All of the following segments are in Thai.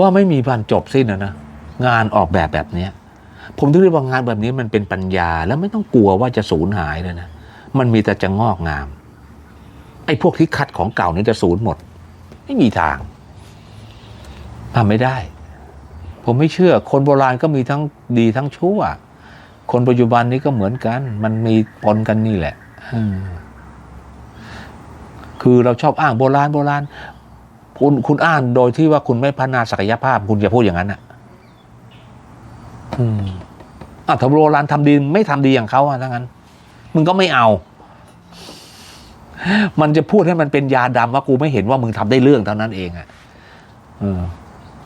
ว่าไม่มีวันจบสิ้นนะนะงานออกแบบแบบเนี้ยผมถึงเรียกว่างานแบบนี้มันเป็นปัญญา แล้วไม่ต้องกลัวว่าจะสูญหายเลยนะมันมีแต่จะงอกงามไอ้พวกที่คัดของเก่านี่จะสูญหมด ไม่มีทางทำไม่ได้ ผมไม่เชื่อ คนโบราณก็มีทั้งดีทั้งชั่ว คนปัจจุบันนี้ก็เหมือนกัน มันมีปนกันนี่แหละคือเราชอบอ้างโบราณโบราณ คุณคุณอ้างโดยที่ว่าคุณไม่พัฒนาศักยภาพ คุณจะพูดอย่างนั้นอะ อืมอะถ้าโบราณทำดีไม่ทำดีอย่างเขาอะทั้งนั้น มึงก็ไม่เอา มันจะพูดให้มันเป็นยาดำว่ากูไม่เห็นว่ามึงทำได้เรื่องเท่านั้นเองอะอ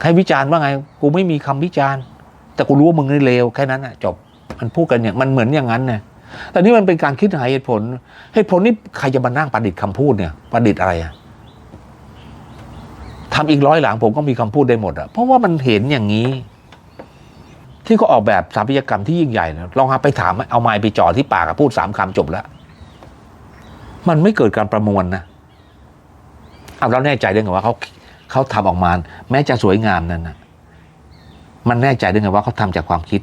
ใครวิจารณ์ว่าไง กูไม่มีคำวิจารณ์ แต่กูรู้ว่ามึงนี่เลวแค่นั้นอะ จบ มันพูดกันอย่างมันเหมือนอย่างนั้นเนี่ยแต่นี่มันเป็นการคิดหาเหตุผล เหตุผลนี่ใครจะมานั่งประดิษฐ์คำพูดเนี่ย ประดิษฐ์อะไรอะ ทำอีกร้อยหลังผมก็มีคำพูดได้หมดอะเพราะว่ามันเห็นอย่างนี้ ที่เขาออกแบบสถาปัตยกรรมที่ยิ่งใหญ่นะลองหาไปถามเอาไม้ไปจ่อที่ปากพูดสามคำจบแล้ว มันไม่เกิดการประมวลนะเอาเราแน่ใจได้ไงว่าเขาเขาทำออกมา แม้จะสวยงามนั่นนะมันแน่ใจได้ไงว่าเขาทำจากความคิด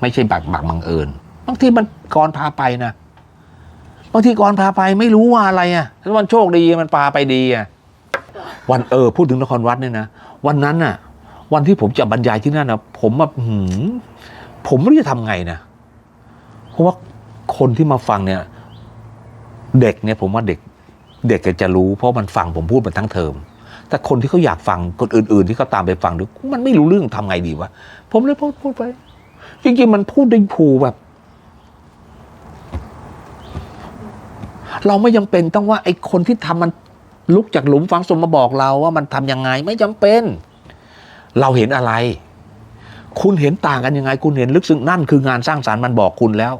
ไม่ใช่บักบักบังเอิญบางทีมันกรพาไปนะบางทีกรพาไปไม่รู้ว่าอะไรอะแล้วมันโชคดีมันพาไปดีอะ วันเออพูดถึงนครวัดเนี่ยนะวันนั้นน่ะ วันที่ผมจะบรรยายที่นั่นนะผมแบบหืมผมไม่รู้จะทำไงนะเพราะว่าคนที่มาฟังเนี่ย เด็กเนี่ยผมว่าเด็ก เด็กจะรู้ เพราะมันฟังผมพูดมาทั้งเทอมแต่คนที่เขาอยากฟังคนอื่น ๆ ที่เขาตามไปฟังดูมันไม่รู้เรื่องทำไงดีวะผมเลยพูดพูดไปจริงๆมันพูดได้ผูแบบ เราไม่จำเป็นต้องว่าไอ้คนที่ทำมัน ลุกจากหลุมฝังศพมาบอกเราว่ามันทำยังไงไม่จำเป็น เราเห็นอะไร คุณเห็นต่างกันยังไง คุณเห็นลึกซึ้งนั่นคืองานสร้างสารรค์มันบอกคุณแล้ว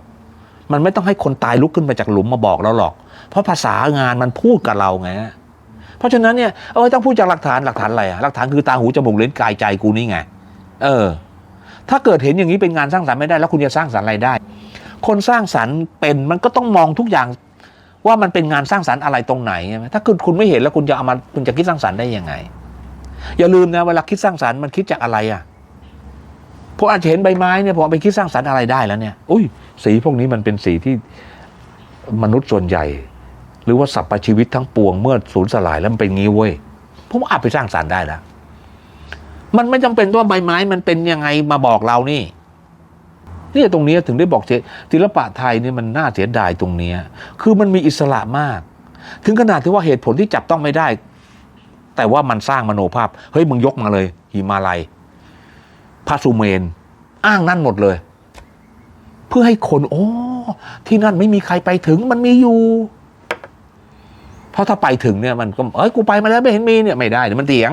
มันไม่ต้องให้คนตายลุกขึ้นมาจากหลุมมาบอกเราหรอก เพราะภาษางานมันพูดกับเราไงเพราะฉะนั้นเนี่ยเออต้องพูดจากหลักฐานหลักฐานอะไรอะหลักฐานคือตาหูจมูกลิ้นกายใจกูนี่ไง เออ ถ้าเกิดเห็นอย่างนี้เป็นงานสร้างสรรค์ไม่ได้แล้วคุณจะสร้างสรรค์อะไรได้ คนสร้างสรรค์เป็นมันก็ต้องมองทุกอย่าง ว่ามันเป็นงานสร้างสรรค์อะไรตรงไหนใช่ไหมถ้าคุณคุณไม่เห็นแล้วคุณจะเอามาคุณจะคิดสร้างสรรค์ได้ยังไง อย่าลืมนะเวลาคิดสร้างสรรค์มันคิดจากอะไรอะผมอาจจะเห็นใบไม้เนี่ยผมเอาไปคิดสร้างสรรค์อะไรได้แล้วเนี่ย อุ้ย สีพวกนี้มันเป็นสีที่มนุษย์ส่วนใหญ่ หรือว่าสรรพชีวิตทั้งปวงเมื่อสูญสลายแล้วมันเป็นงี้เว้ยผมอาจไปสร้างสรรค์ได้แล้วมันไม่จำเป็นว่าใบไม้มันเป็นยังไงมาบอกเรานี่ เนี่ยตรงนี้ถึงได้บอกศิลปะไทยเนี่ยมันน่าเสียดายตรงนี้คือมันมีอิสระมาก ถึงขนาดที่ว่าเหตุผลที่จับต้องไม่ได้ แต่ว่ามันสร้างมโนภาพ เฮ้ยมึงยกมาเลยหิมาลัยพระสุเมน อ้างนั่นหมดเลย เพื่อให้คนโอ้ที่นั่นไม่มีใครไปถึงมันมีอยู่ เพราะถ้าไปถึงเนี่ยมันก็เอ้ยกูไปมาแล้วไม่เห็นมีเนี่ยไม่ได้เดี๋ยวมันเถียง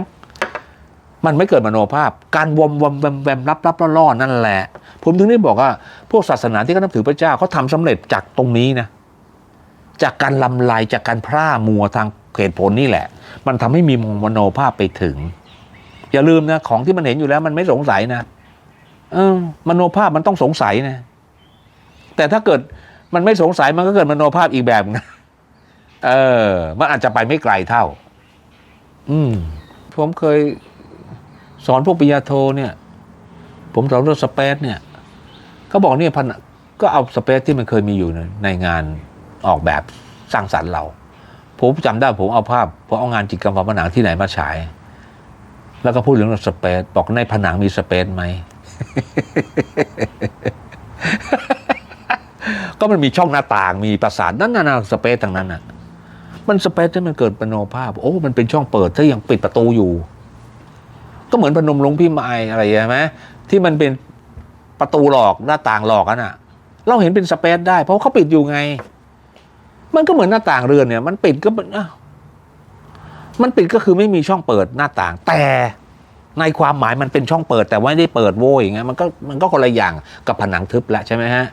มันไม่เกิดมโนภาพ การวมวมแวมแวมรับรับล่อๆนั่นแหละ ผมถึงได้บอกว่า พวกศาสนาที่เขานับถือพระเจ้าเขาทำสำเร็จจากตรงนี้นะ จากการลำลายจากการพร่ามัวทางเหตุผลนี่แหละ มันทำให้มีมโนภาพไปถึง อย่าลืมนะ ของที่มันเห็นอยู่แล้วมันไม่สงสัยนะเออมโนภาพมันต้องสงสัยนะ แต่ถ้าเกิดมันไม่สงสัยมันก็เกิดมโนภาพอีกแบบนะเออ มันอาจจะไปไม่ไกลเท่า อืม ผมเคย สอนพวกปริญญาโทเนี่ย ผมสอนเรื่องสเปซเนี่ยเขาบอกเนี่ยพันก็เอาสเปซที่มันเคยมีอยู่ในงานออกแบบสร้างสรรค์เรา ผมจำได้ผมเอาภาพผมเอางานจิตรกรรมฝาผนังที่ไหนมาฉาย แล้วก็พูดเรื่องสเปซบอกในผนังมีสเปซไหมก็มันมีช่องหน้าต่างมีประสาทนั่นน่ะสเปซทางนั้นน่ะ มันสเปซที่มันเกิดปโนภาพ โอ้ มันเป็นช่องเปิดถ้ายังปิดประตูอยู่ ก็เหมือนพนมลงพี่ไม้อะไรใช่ไหมที่มันเป็นประตูหลอกหน้าต่างหลอกกันอะเราเห็นเป็นสเปซได้ เพราะเขาปิดอยู่ไง มันก็เหมือนหน้าต่างเรือนเนี่ย มันปิดก็เป็นมันปิดก็คือไม่มีช่องเปิดหน้าต่าง แต่ในความหมายมันเป็นช่องเปิด แต่ว่าไม่ได้เปิดโว้ยอย่างเงี้ยมันก็มันก็คนละอย่างกับผนังทึบแล้วใช่ไหมฮะ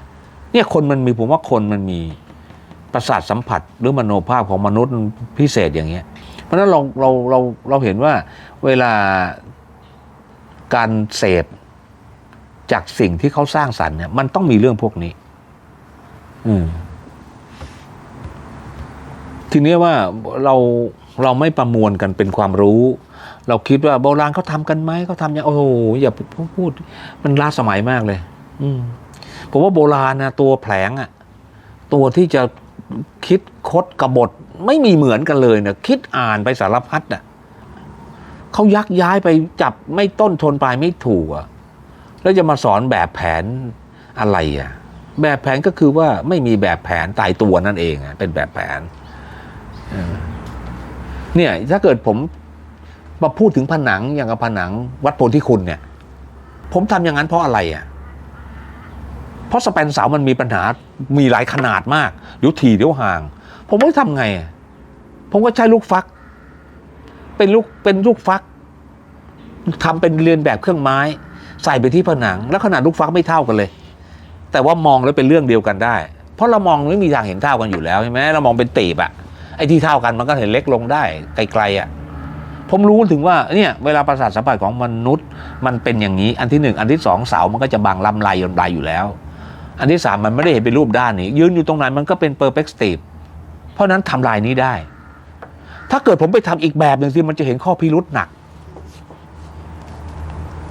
เนี่ยคนมันมีผมว่าคนมันมีประสาทสัมผัสหรือมโนภาพของมนุษย์พิเศษอย่างเงี้ย เพราะนั้นเราเราเราเราเห็นว่าเวลา การเสพจากสิ่งที่เขาสร้างสรรค์เนี่ยมันต้องมีเรื่องพวกนี้ อืมทีนี้ว่าเราเราไม่ประมวลกันเป็นความรู้ เราคิดว่าโบราณเขาทำกันไหมเขาทำอยังโอ้โหอย่าพูด มันล้าสมัยมากเลย อืมผมว่าโบราณนะตัวแผลงอะตัวที่จะคิดคดกบฏไม่มีเหมือนกันเลยเนะคิดอ่านไปสารพัดอะ เขายักย้ายไปจับไม่ต้นทนปลายไม่ถูกอะแล้วจะมาสอนแบบแผนอะไรอะแบบแผนก็คือว่าไม่มีแบบแผนตายตัวนั่นเองอะเป็นแบบแผนเนี่ยถ้าเกิดผมมาพูดถึงผนังอย่างกับผนังวัดโพธิคุณเนี่ย ผมทำอย่างนั้นเพราะอะไรอะ เพราะสแปนเสามันมีปัญหามีหลายขนาดมากเดี๋ยวถี่เดี๋ยวห่าง ผมไม่ทำไง ผมก็ใช้ลูกฟัก เป็นลูกเป็นลูกฟัก ทำเป็นเรียนแบบเครื่องไม้ ใส่ไปที่ผนัง แล้วขนาดลูกฟักไม่เท่ากันเลย แต่ว่ามองแล้วเป็นเรื่องเดียวกันได้ เพราะเรามองไม่มีทางเห็นเท่ากันอยู่แล้วใช่ไหมเรามองเป็นตีบอะไอ้ที่เท่ากันมันก็เห็นเล็กลงได้ไกลๆอะผมรู้ถึงว่าเนี่ยเวลาประสาทสัมผัสของมนุษย์ มันเป็นอย่างนี้อันที่หนึ่งอันที่สองเสามันก็จะบังลำลายยนลายอยู่แล้ว อันที่สามมันไม่ได้เห็นเป็นรูปด้านนี้ยืนอยู่ตรงไหนมันก็เป็นเปอร์เ t ก t ตีฟเพราะนั้นทำลายนี้ได้ ถ้าเกิดผมไปทำอีกแบบหนึ่งสิมันจะเห็นข้อพิรุษหนัก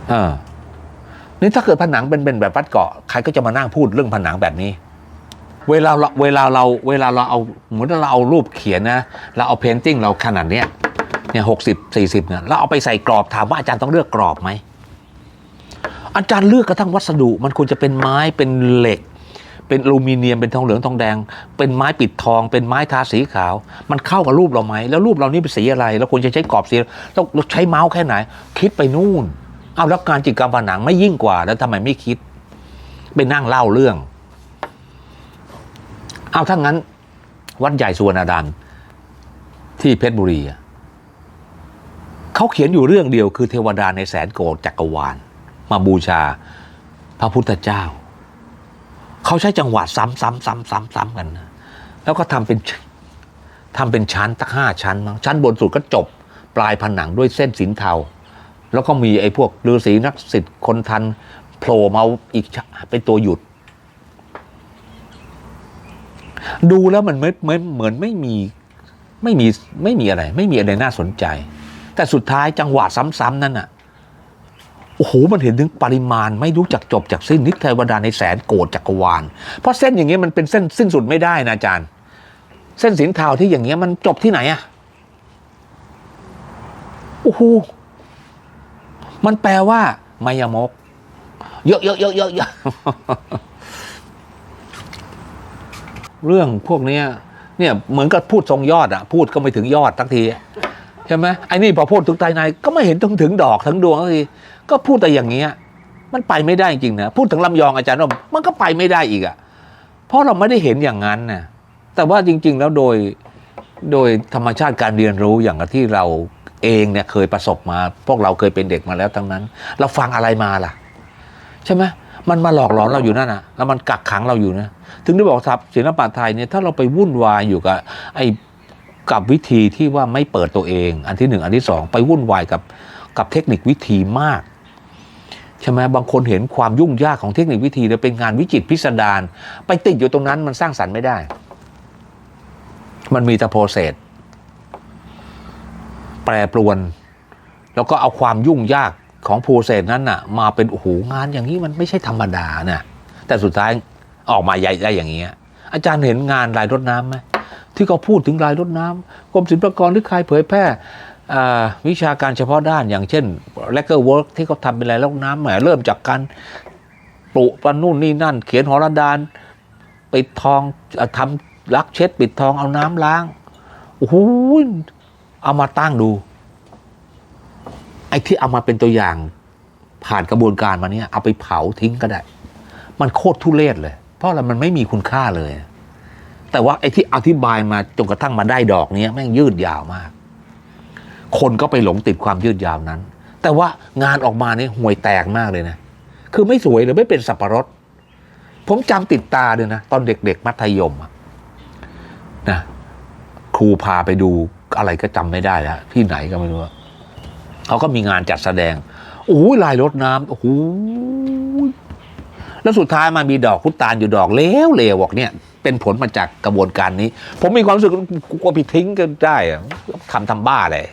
เออนี่ถ้าเกิดผนังเป็นเป็นแบบวัดเกาะใครก็จะมานั่งพูดเรื่องผนังแบบนี้ เวลาเราเวลาเราเวลาเราเอาเหมือนเราเอารูปเขียนนะเราเอาเพนติ้งเราขนาดเนี้ยเนี่ยหกสิบสี่สิบเนี่ยเราเอาไปใส่กรอบถามว่าอาจารย์ต้องเลือกกรอบไหมอาจารย์เลือกกระทั่งวัสดุมันควรจะเป็นไม้เป็นเหล็ก เป็นอลูมิเนียมเป็นทองเหลืองทองแดง เป็นไม้ปิดทอง เป็นไม้ทาสีขาว มันเข้ากับรูปเราไหมแล้วรูปเรานี่เป็นสีอะไร แล้วควรจะใช้กรอบสีแล้วเราใช้เมาส์แค่ไหน คิดไปนู่น เอาแล้วการจิตกรรมผนังไม่ยิ่งกว่า แล้วทำไมไม่คิด ไปนั่งเล่าเรื่อง เอาถ้างั้น วัดใหญ่สุวรรณดานที่เพชรบุรีเขาเขียนอยู่เรื่องเดียวคือเทวดาในแสนโกฏจักรวาล มาบูชาพระพุทธเจ้า เขาใช้จังหวะซ้ำซ้ำซ้ำซ้ำซ้ำกันนะแล้วก็ทำเป็นทำเป็นชั้นตั้งห้าชั้นมาชั้นบนสุดก็จบ ปลายผนังด้วยเส้นสินเทา แล้วก็มีไอ้พวกฤาษีนักศิษย์คนทันโผล่มาอีกเป็นตัวหยุด ดูแล้วมันเหมือนเหมือนเหมือนไม่มีไม่มีไม่มีอะไร ไม่มีอะไรน่าสนใจ แต่สุดท้ายจังหวะซ้ำๆนั่นน่ะโอ้โหมันเห็นถึงปริมาณไม่รู้จักจบจากสิ้นนิทเทวดาในแสนโกดจักรวาล เพราะเส้นอย่างเงี้ยมันเป็นเส้นสิ้นสุดไม่ได้นะอาจารย์ เส้นสินเทาที่อย่างเงี้ยมันจบที่ไหนอะโอ้โห มันแปลว่ามายมก เยอะเยอะเยอะเยอะเยอะเรื่องพวกนี้เนี่ยเหมือนกับพูดทรงยอดอะพูดก็ไม่ถึงยอดทักทีใช่ไหมไอ้นี่พอพูดถึงภายในก็ไม่เห็นถึงถึงดอกถึงดวงสักทีก็พูดแต่อย่างเงี้ยมันไปไม่ได้จริงนะพูดถึงลำยองอาจารย์ว่ามันก็ไปไม่ได้อีกอะเพราะเราไม่ได้เห็นอย่างนั้นนะแต่ว่าจริง ๆ แล้วโดยโดยธรรมชาติการเรียนรู้อย่างที่เรา เองเนี่ยเคยประสบมา พวกเราเคยเป็นเด็กมาแล้วทั้งนั้น เราฟังอะไรมาล่ะ ใช่ไหมมันมาหลอกหลอนเราอยู่นั่นนะแล้วมันกักขังเราอยู่นะ ถึงได้บอกครับศิลปะไทยเนี่ยถ้าเราไปวุ่นวายอยู่กับไอ้กับวิธีที่ว่าไม่เปิดตัวเอง อันที่หนึ่งอันที่สองไปวุ่นวายกับกับเทคนิควิธีมากใช่ไหมบางคนเห็นความยุ่งยากของเทคนิควิธีแล้วเป็นงานวิจิตพิสดารไปติดอยู่ตรงนั้นมันสร้างสรรค์ไม่ได้ มันมีแต่โปรเซส แปรปรวน แล้วก็เอาความยุ่งยากของโปรเซสนั้นน่ะ มาเป็นโอ้โหงานอย่างนี้มันไม่ใช่ธรรมดานะแต่สุดท้ายออกมาใหญ่ได้อย่างนี้ยอาจารย์เห็นงานลายรถน้ำไหมที่เขาพูดถึงลายรถน้ำกรมศิลปากรที่ใครเผยแพร่วิชาการเฉพาะด้านอย่างเช่น l e c เกอร์เวิร์กที่เขาทำเป็นลายรถน้ำแหมเริ่มจากการปลูกปันนู่นนี่นั่น เขียนหอระดานปิดทองเอ่อทำลักเช็ด ปิดทองเอาน้ำล้างโอ้โห เอามาตั้งดู ไอ้ที่เอามาเป็นตัวอย่าง ผ่านกระบวนการมาเนี้ยเอาไปเผาทิ้งก็ได้ มันโคตรทุเรศเลย เพราะอะไรมันไม่มีคุณค่าเลย แต่ว่าไอ้ที่อธิบายมาจนกระทั่งมาได้ดอกเนี้ยแม่งยืดยาวมาก คนก็ไปหลงติดความยืดยาวนั้น แต่ว่างานออกมาเนี่ยห่วยแตกมากเลยนะคือไม่สวยเลยไม่เป็นสับปะรดผมจำติดตาเลยนะ ตอนเด็ก ๆ มัธยมอะนะ ครูพาไปดูอะไรก็จำไม่ได้แล้วที่ไหนก็ไม่รู้เขาก็มีงานจัดแสดงโอ้ยลายรถน้ำโอ้โหแล้วสุดท้ายมามีดอกพุตานอยู่ดอกเล้วเลวบอกเนี่ย เป็นผลมาจากกระบวนการนี้ ผมมีความรู้สึกกลัวไปทิ้งก็ได้อะทำทำบ้าเลย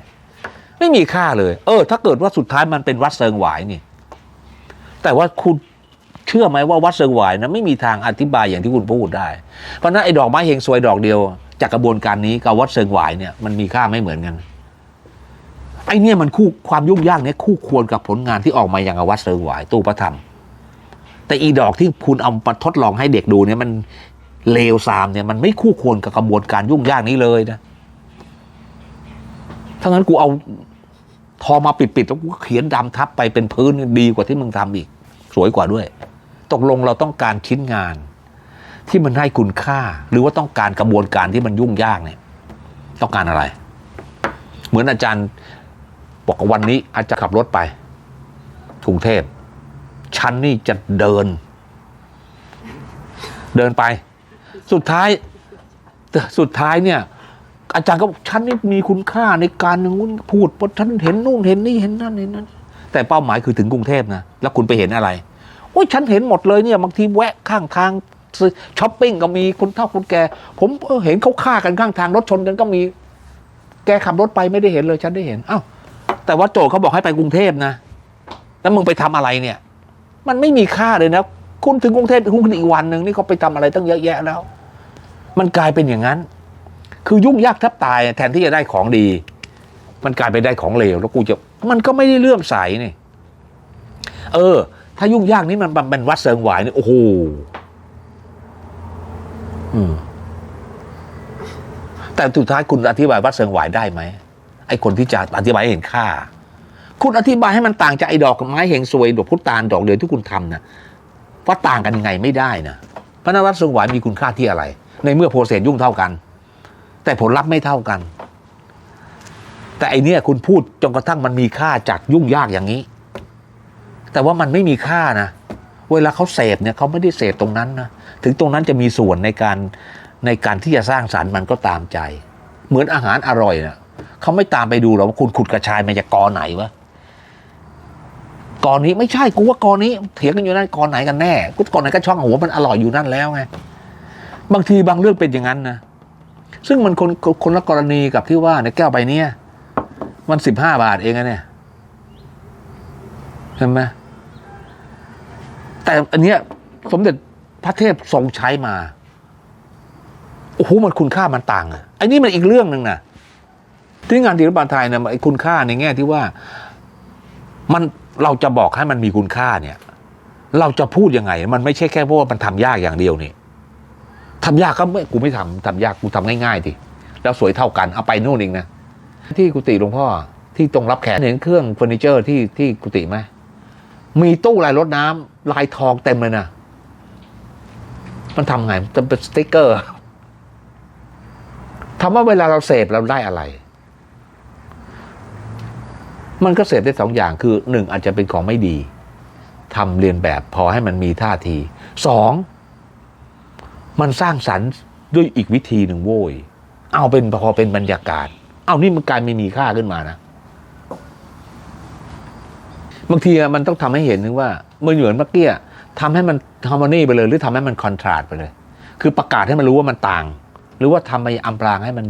ไม่มีค่าเลย เออ ถ้าเกิดว่าสุดท้ายมันเป็นวัดเซิงหวายนี่ แต่ว่าคุณเชื่อไหมว่าวัดเซิงหวายนะไม่มีทางอธิบายอย่างที่คุณพูดได้ เพราะฉะนั้นไอ้ดอกไม้เฮงซวยดอกเดียว จากกระบวนการนี้กับวัดเซิงหวายเนี่ยมันมีค่าไม่เหมือนกันไอ้เนี่ยมันคู่ความยุ่งยากเนี่ยคู่ควรกับผลงานที่ออกมาอย่างกับวัดเซิงหวายตู้พระธรรม แต่อีดอกที่คุณเอามาทดลองให้เด็กดูเนี่ยมันเลวซามเนี่ยมันไม่คู่ควรกับกระบวนการยุ่งยากนี้เลยนะถ้างั้นกูเอาทอมาปิดๆแล้วกูเขียนดำทับไปเป็นพื้นดีกว่าที่มึงทำอีก สวยกว่าด้วย ตกลงเราต้องการชิ้นงาน ที่มันให้คุณค่า หรือว่าต้องการกระบวนการที่มันยุ่งยากเนี่ย ต้องการอะไร เหมือนอาจารย์บอกว่าวันนี้อาจจะขับรถไปกรุงเทพฉันนี่จะเดิน เดินไป สุดท้ายสุดท้ายเนี่ย อาจารย์ก็บอกฉันนี่มีคุณค่าในการอย่งนู้นพูดเพราะฉันเห็นนู่นเห็นนี่เห็นนั่นเห็นนั่นแต่เป้าหมายคือถึงกรุงเทพนะแล้วคุณไปเห็นอะไรโอ้ยฉันเห็นหมดเลยเนี่ยบางทีแวะข้างทาง ช้อปปิ้งก็มีคุณเท่าคุณแกผมเห็นเขาฆ่ากันข้างทางรถชนกันก็มี แกขับรถไปไม่ได้เห็นเลยฉันได้เห็นอ้าวแต่ว่าโจทย์เขาบอกให้ไปกรุงเทพนะ แล้วมึงไปทำอะไรเนี่ย มันไม่มีค่าเลยนะคุณถึงกรุงเทพคุณอีกวันหนึ่งนี่เขาไปทำอะไรตั้งเยอะแยะแล้ว มันกลายเป็นอย่างนั้น คือยุ่งยากแทบตายแทนที่จะได้ของดี มันกลายไปได้ของเลวแล้วกูจะมันก็ไม่ได้เลื่อมใสนี่ เออ ถ้ายุ่งยากนี่มันเป็นวัดเซิงหวายนี่โอ้โห แต่สุดท้ายคุณอธิบายวัดเซิงหวายได้ไหมไอ้คนที่จะอธิบายเห็นค่า คุณอธิบายให้มันต่างจากไอ้ดอกไม้เฮงซวยดอกพุตานดอกเดียวที่คุณทำนะว่าต่างกันยังไงไม่ได้นะพระนวัดเซิงหวายมีคุณค่าที่อะไร ในเมื่อโปรเซสยุ่งเท่ากัน แต่ผลลัพธ์ไม่เท่ากัน แต่ไอเนี้ยคุณพูดจนกระทั่งมันมีค่าจากยุ่งยากอย่างนี้ แต่ว่ามันไม่มีค่านะ เวลาเขาเสพเนี่ยเขาไม่ได้เสพตรงนั้นนะถึงตรงนั้นจะมีส่วนในการในการที่จะสร้างสารรค์มันก็ตามใจ เหมือนอาหารอร่อยนะเขาไม่ตามไปดูหรอกว่าคุณขุดกระชายมาจากกอไหนวะกอนี้ไม่ใช่กูว่ากอนี้เถียงกันอยู่นั่นกอไหนกันแน่กูกอไหนก็ช่องหัวมันอร่อยอยู่นั่นแล้วไงบางทีบางเรื่องเป็นอย่างนั้นนะซึ่งมันคนคนละกรณีกับที่ว่าในแก้วใบเนี้ยมันสิบห้าบาทเองนะเนี่ยใช่ไหม แต่อันเนี้ยสมเด็จพระเทพทรงใช้มาโอ้โหมันคุณค่ามันต่างอะไอ้นี่มันอีกเรื่องหนึ่งนะที่งานศิลปะไทยเนี่ยไอ้คุณค่าในแง่ที่ว่ามันเราจะบอกให้มันมีคุณค่าเนี่ย เราจะพูดยังไง มันไม่ใช่แค่เพราะว่ามันทำยากอย่างเดียวนี่ทำยากก็ไม่กูไม่ทำทำยากกูทำง่ายๆทีแล้วสวยเท่ากันเอาไปนู่นเองนะที่กุฏิหลวงพ่อที่ตรงรับแขกเห็นเครื่องเฟอร์นิเจอร์ที่ที่กุฏิไหมมีตู้ลายรถน้ำ ลายทองเต็มเลยนะมันทำไงมันเป็นสติ๊กเกอร์ถามว่าเวลาเราเสพเราได้อะไร มันก็เสพได้สองอย่างคือหนึ่งอาจจะเป็นของไม่ดีทำเรียนแบบพอให้มันมีท่าทีสองมันสร้างสรรค์ด้วยอีกวิธีหนึ่งโว้ย เอาเป็นพอเป็นบรรยากาศ เอานี่มันกลายไม่มีค่าขึ้นมานะ บางทีมันต้องทำให้เห็นนึงว่าเมื่อเหมือนเมื่อกี้อะทำให้มันฮาร์โมนีไปเลย หรือทำให้มันคอนทราสต์ไปเลย คือประกาศให้มันรู้ว่ามันต่าง หรือว่าทำไปอำพรางให้มัน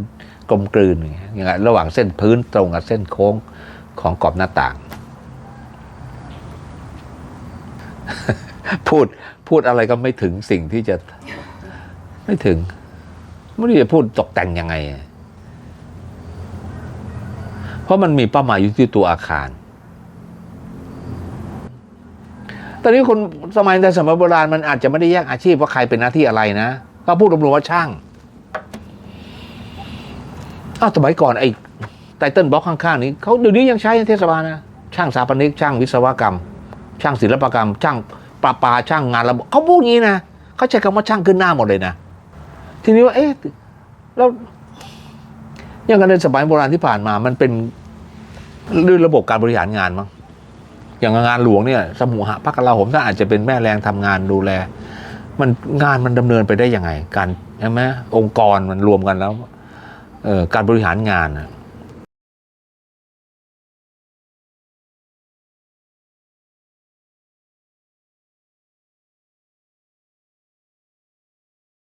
กลมกลืนอย่างเงี้ยอย่างเงี้ยระหว่างเส้นพื้นตรงกับเส้นโค้งของกรอบหน้าต่าง พูดพูดอะไรก็ไม่ถึงสิ่งที่จะไม่ถึงไม่รู้จะพูดตกแต่งยังไง เพราะมันมีเป้าหมายอยู่ที่ตัวอาคาร ตอนนี้คนสมัยแต่สมัยโบราณมันอาจจะไม่ได้แยกอาชีพว่าใครเป็นหน้าที่อะไรนะก็พูดรวมๆว่าช่างอ้าวสมัยก่อนไอ้ไตเติ้ลบล็อกข้างๆนี้เขาเดี๋ยวนี้ยังใช้ในเทศบาลนะช่างสถาปนิกช่างวิศวกรรม ช่างศิลปกรรม ช่างประปาช่างงานระบบเขาพูดอย่างนี้นะเขาใช้คำว่าช่างขึ้นหน้าหมดเลยนะทีนี้ว่าเอ๊ะแล้วอย่างกันในสมัยโบราณที่ผ่านมา มันเป็นด้วยระบบการบริหารงานมั้ง อย่างงานหลวงเนี่ยสมุหะพระกลาโหมถ้าอาจจะเป็นแม่แรงทำงานดูแล มันงานมันดำเนินไปได้ยังไง การใช่ไหมองค์กรมันรวมกันแล้วการบริหารงานน่ะ